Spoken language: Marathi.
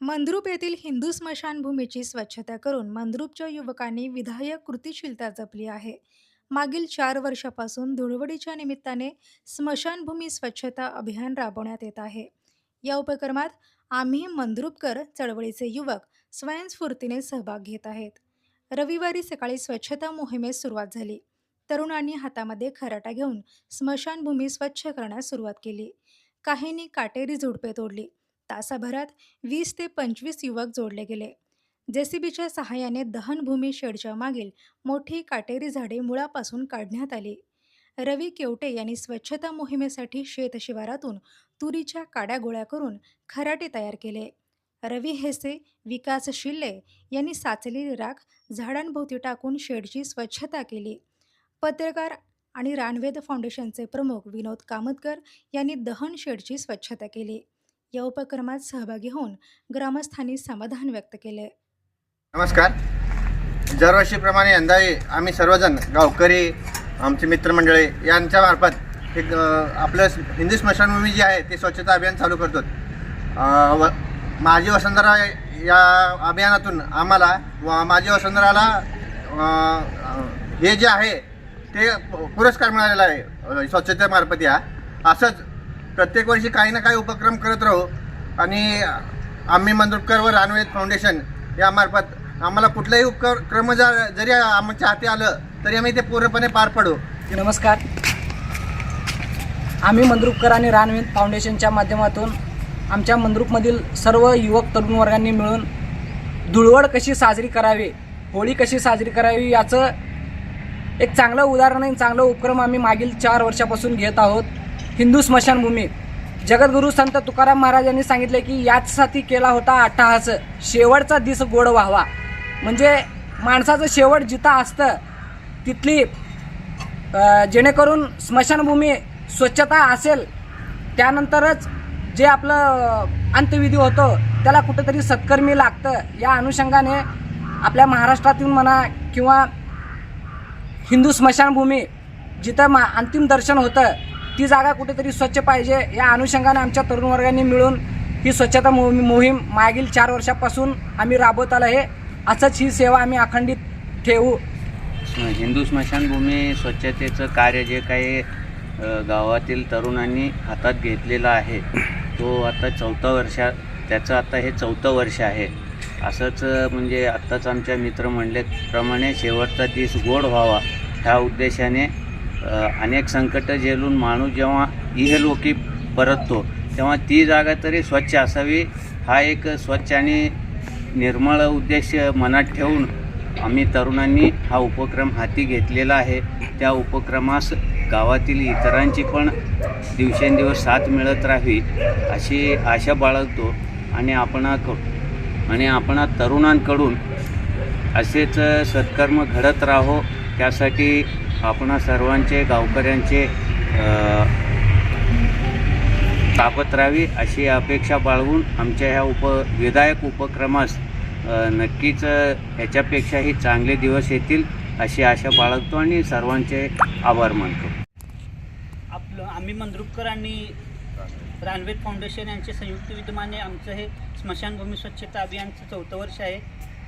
मंद्रुप येथील हिंदू स्मशानभूमीची स्वच्छता करून मंद्रुपच्या युवकांनी विधायक कृतिशीलता जपली आहे. मागील चार वर्षापासून धुळवडीच्या निमित्ताने स्मशानभूमी स्वच्छता अभियान राबवण्यात येत आहे. या उपक्रमात आम्ही मंद्रुपकर चळवळीचे युवक स्वयंस्फूर्तीने सहभाग घेत आहेत. रविवारी सकाळी स्वच्छता मोहिमेस सुरुवात झाली. तरुणांनी हातामध्ये खराटा घेऊन स्मशानभूमी स्वच्छ करण्यास सुरुवात केली. काहींनी काटेरी झुडपे तोडली. तासाभरात वीस ते पंचवीस युवक जोडले गेले. जेसीबीच्या सहाय्याने दहनभूमी शेडच्या मागील मोठी काटेरी झाडे मुळापासून काढण्यात आली. रवी केवटे यांनी स्वच्छता मोहिमेसाठी शेत शिवारातून तुरीच्या काड्या गोळ्या करून खराटे तयार केले. रवी हेसे विकास शिल्ले यांनी साचलेली राख झाडांभोवती टाकून शेडची स्वच्छता केली. पत्रकार आणि रानवेद फाउंडेशनचे प्रमुख विनोद कामतकर यांनी दहन शेडची स्वच्छता केली. या उपक्रमात सहभागी होऊन ग्रामस्थांनी समाधान व्यक्त केले. नमस्कार. दरवर्षीप्रमाणे यंदाही आम्ही सर्वजण गावकरी आमचे मित्रमंडळी यांच्या मार्फत एक आपलं हिंदू स्मशानभूमी जी आहे ती स्वच्छता अभियान चालू करतो. व माझी वसुंधरा या अभियानातून आम्हाला व माझी वसुंधराला हे जे आहे ते पुरस्कार मिळालेला आहे स्वच्छतेमार्फत या. असंच प्रत्येक वर्षी काही ना काही उपक्रम करत राहू. आणि आम्ही मंदुरकर व रानवेद फाउंडेशन यामार्फत आम्हाला कुठलंही उपक्रम जर जरी आमच्या हाती आलं तरी आम्ही ते पूर्णपणे पार पडू. नमस्कार. आम्ही मंद्रुपकर आणि रानवेद फाउंडेशनच्या माध्यमातून आमच्या मंद्रुपमधील सर्व युवक तरुण वर्गांनी मिळून धुळवड कशी साजरी करावी होळी कशी साजरी करावी याचं एक चांगलं उदाहरण आणि चांगलं उपक्रम आम्ही मागील चार वर्षापासून घेत आहोत. हिंदू स्मशानभूमी. जगद्गुरू संत तुकाराम महाराज यांनी सांगितले की याचसाठी केला होता अट्टहास. शेवटचा दिस गोड व्हावा. म्हणजे माणसाचं शेवट जिथं असतं तिथली जेणेकरून स्मशानभूमी स्वच्छता असेल त्यानंतरच जे आपलं अंत्यविधी होतो त्याला कुठंतरी सत्कर्मी लागतं. या अनुषंगाने आपल्या महाराष्ट्रातून म्हणा किंवा हिंदू स्मशानभूमी जिथं मा अंतिम दर्शन होतं ती जागा कुठेतरी स्वच्छ पाहिजे. या अनुषंगाने आमच्या तरुण वर्गांनी मिळून ही स्वच्छता मोहीम मोहीम मागील चार वर्षापासून आम्ही राबवत आलं आहे. असंच ही सेवा आम्ही अखंडित ठेवू. हिंदू स्मशानभूमी स्वच्छतेचं कार्य जे काही गावातील तरुणांनी हातात घेतलेलं आहे तो आता चौथं वर्षा त्याचं आता हे चौथं वर्ष आहे. असंच म्हणजे आत्ताच आमच्या मित्र म्हणल्याप्रमाणे शेवटचा दिस गोड व्हावा ह्या उद्देशाने अनेक संकट झेलून माणूस जेव्हा इहलोकी परततो तेव्हा ती जागा तरी स्वच्छ असावी. हा एक स्वच्छ आणि निर्मळ उद्देश मनात ठेवून आम्ही तरुणांनी हा उपक्रम हाती घेतलेला आहे. त्या उपक्रमास गावातील इतरांची पण दिवसेंदिवस साथ मिळत राहावी अशी आशा बाळगतो आणि आपणा आणि आपणा तरुणांकडून असेच सत्कर्म घडत राहो. त्यासाठी आपणा सर्वांचे गावकऱ्यांचे ताकद तापत राहावी अशी अपेक्षा बाळगून आमच्या ह्या उप विधायक उपक्रमास नक्कीच ह्याच्यापेक्षाही चांगले दिवस येतील अशी आशा बाळगतो आणि सर्वांचे आभार मानतो. आपलं आम्ही मंद्रुपकर आणि रानवेद फाउंडेशन यांचे संयुक्त विद्यमाने आमचं हे स्मशानभूमी स्वच्छता अभियानचं चौथं वर्ष आहे.